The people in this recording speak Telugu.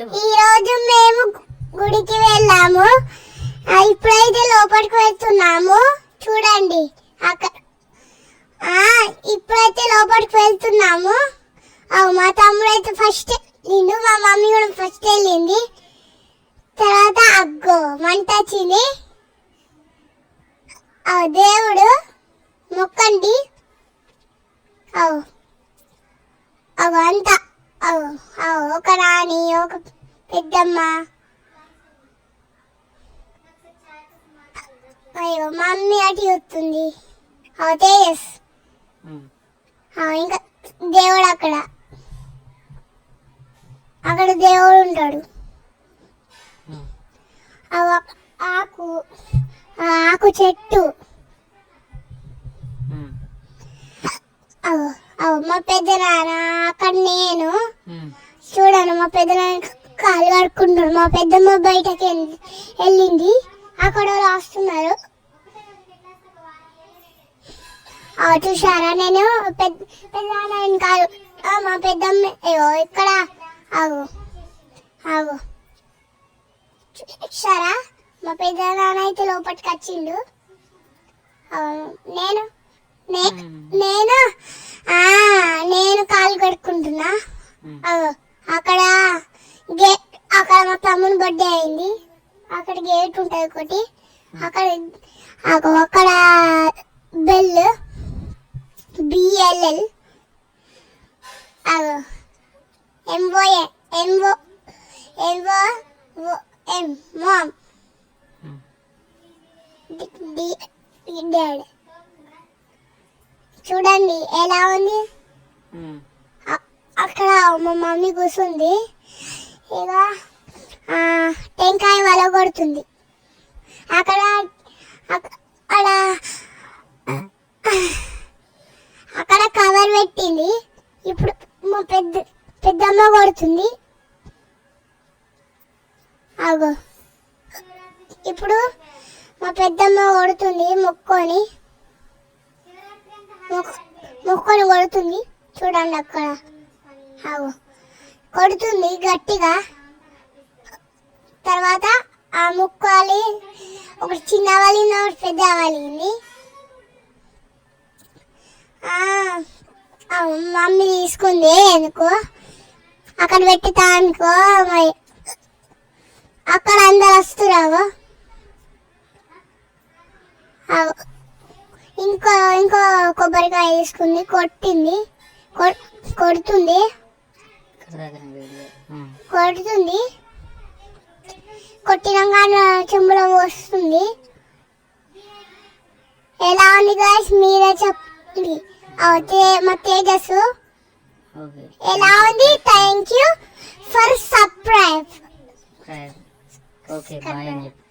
ఈ రోజు మేము గుడికి వెళ్ళాము. ఇప్పుడైతే లోపలికి వెళ్తున్నాము. చూడండి. అక్కడ ఇప్పుడైతే లోపలికి వెళ్తున్నాము. మా తమ్ముడు అయితే ఫస్ట్ నిండు మా మమ్మీ కూడా ఫస్ట్ వెళ్ళింది. తర్వాత అగ్గో మంట వచ్చింది. దేవుడు మొక్కండి. అవు అవు అంతా ఒక రాణి ఒక పెద్దమ్మ. అయ్యో మమ్మీ అటు వస్తుంది. అవు తేజస్. ఇంకా దేవుడు అక్కడ. అక్కడ దేవుడు ఉంటాడు. ఆకు ఆకు చెట్టు. మా పెద్ద నాన్న అక్కడ నేను. చూడండి మా పెద్ద కాలు కడుక్కుంటారు మా పెద్దమ్మ బయటకి వెళ్ళి- వెళ్ళింది. అక్కడ రాస్తున్నారు చూసారా నేను పెద్ద పెద్ద నాన్న కాలు ఆ, మా పెద్దమ్మ ఇక్కడ. ఆగు ఆగు చూసారా మా పెద్ద నాన్న అయితే లోపలికి వచ్చిండు. నేను నేను కడుక్కుంటున్నా అక్కడ గేట్ అక్కడ మా తమ్ముని బర్త్డే అయింది. అక్కడ గేట్ ఉంటుంది ఒకటి. అక్కడ అక్కడ బెల్ బిఎల్ఎల్ అగో ఎంఓఏ ఎంఓ ఎంఓ ఎం మామ్ డాడ్ చూడండి ఎలా ఉంది? Hmm. అక్కడ మా మమ్మీ కూర్చుంది. ఇక టెంకాయ వల కొడుతుంది. అక్కడ అక్కడ అక్కడ కవర్ పెట్టింది. ఇప్పుడు మా పెద్ద పెద్దమ్మ కొడుతుంది. అగో ఇప్పుడు మా పెద్దమ్మ కొడుతుంది మొక్కొని. మొక్- మొక్కొని కొడుతుంది. చూడండి అక్కడ. కొడుతుంది గట్టిగా. తర్వాత ఆ ముక్కాలి ఒకటి చిన్న వాలింది ఒకటి పెద్ద వాలింది మమ్మీ తీసుకుంది ఎందుకో? అక్కడ పెట్టుతా అనుకో మరి. అక్కడ అందరు వస్తురావు ఇంకో ఇంకో కొబ్బరికాయ తీసుకుంది కొట్టింది. కొ- కొడుతుంది. కొడుతుంది. కొట్టినాక చెంబులో వస్తుంది. ఎలా ఉంది గాయస్ మీరే చెప్పండి. ఆ, తే- మా తేజస్ ఎలా ఉంది? Thank you for subscribe okay bye